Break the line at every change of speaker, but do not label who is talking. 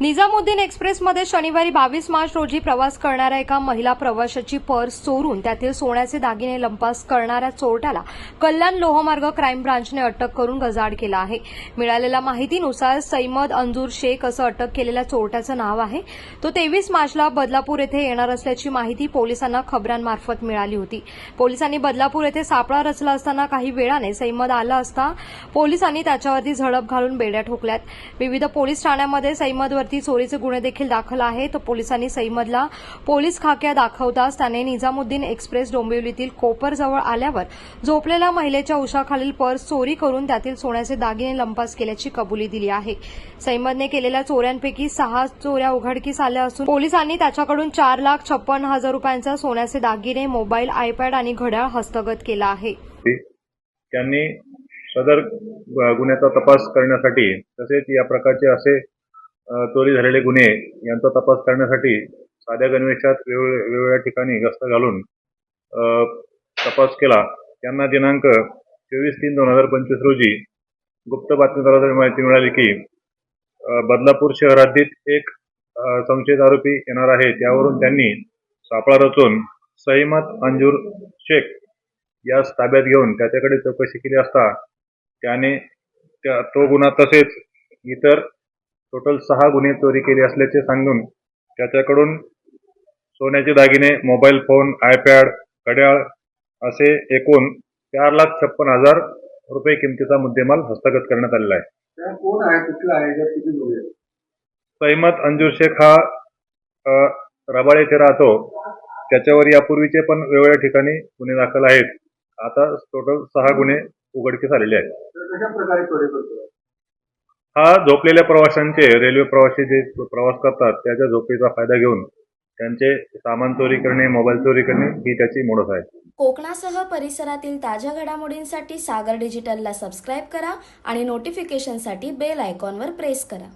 निजामुद्दीन एक्सप्रेसमध्ये शनिवारी बावीस मार्च रोजी प्रवास करणाऱ्या एका महिला प्रवाशाची पर्स चोरून त्यातील सोन्याचे दागिने लंपास करणाऱ्या चोरट्याला कल्याण लोहमार्ग क्राईम ब्रांचने अटक करून गजाड केला आहे. मिळालेल्या माहितीनुसार सैमद अंजूर शेख असं अटक केलेल्या चोरट्याचं नाव आहे. तो तेवीस मार्चला बदलापूर येथे येणार असल्याची माहिती पोलिसांना खबरांमार्फत मिळाली होती. पोलिसांनी बदलापूर येथे सापळा रचला असताना काही वेळाने सैमद आला असता पोलिसांनी त्याच्यावरती झडप घालून बेड्या ठोकल्यात. विविध पोलीस ठाण्यामध्ये सैमदवरती चोरीचे गुन्हे देखील दाखल आहेत. तर पोलिसांनी सैमदला पोलीस खाक्या दाखवताच त्याने निजामुद्दीन एक्सप्रेस डोंबिवलीतील कोपरजवळ आल्यावर झोपलेल्या महिलेच्या उशाखालील पर्स चोरी करून त्यातील सोन्याचे दागिने लंपास केल्याची कबुली दिली आहे. सैमदने केलेल्या चोऱ्यांपैकी सहा चोऱ्या उघडकीस आल्या असून पोलिसांनी त्याच्याकडून चार लाख छप्पन हजार रुपयांचा सोन्याचे दागिने मोबाईल आयपॅड आणि घड्याळ हस्तगत केला आहे.
त्यांनी सदर गुन्ह्याचा तपास करण्यासाठी तसेच या प्रकारचे असे चोरी झालेले गुन्हे यांचा तपास करण्यासाठी साध्या गणवेशात वेगवेगळ्या वेगवेगळ्या ठिकाणी गस्त घालून तपास केला. त्यांना दिनांक चोवीस तीन दोन हजार पंचवीस रोजी गुप्त बातमीदाराद्वारे माहिती मिळाली की बदलापूर शहरातील एक संशयित आरोपी येणार आहे. त्यावरून त्यांनी सापळा रचून सईमत अंजूर शेख यास ताब्यात घेऊन त्याच्याकडे चौकशी केली असता त्याने त्या तो गुन्हा तसेच इतर टोटल सहा गुन्हे चोरी केले असल्याचे सांगून त्याच्याकडून सोन्याचे दागिने मोबाईल फोन आयपॅड घड्याळ असे एकूण चार लाख छप्पन हजार रुपये किमतीचा मुद्देमाल हस्तगत करण्यात आलेला आहे.
कोण कुठला?
सैमत अंजूर शेख हा रबाळ येथे राहतो. त्याच्यावर यापूर्वीचे पण वेगवेगळ्या ठिकाणी गुन्हे दाखल आहेत. आता टोटल सहा गुन्हे उघडकीस आलेले आहेत. हा झोपलेल्या प्रवाशांचे रेल्वे प्रवासी जे प्रवास करतात त्याच्या झोपेचा फायदा घेऊन त्यांचे सामान चोरी करणे मोबाईल चोरी करणे ही त्याची मोडस आहे.
कोकणासह परिसरातील ताज्या घडामोडींसाठी सागर डिजिटलला सबस्क्राईब करा आणि नोटिफिकेशनसाठी बेल आयकॉनवर प्रेस करा.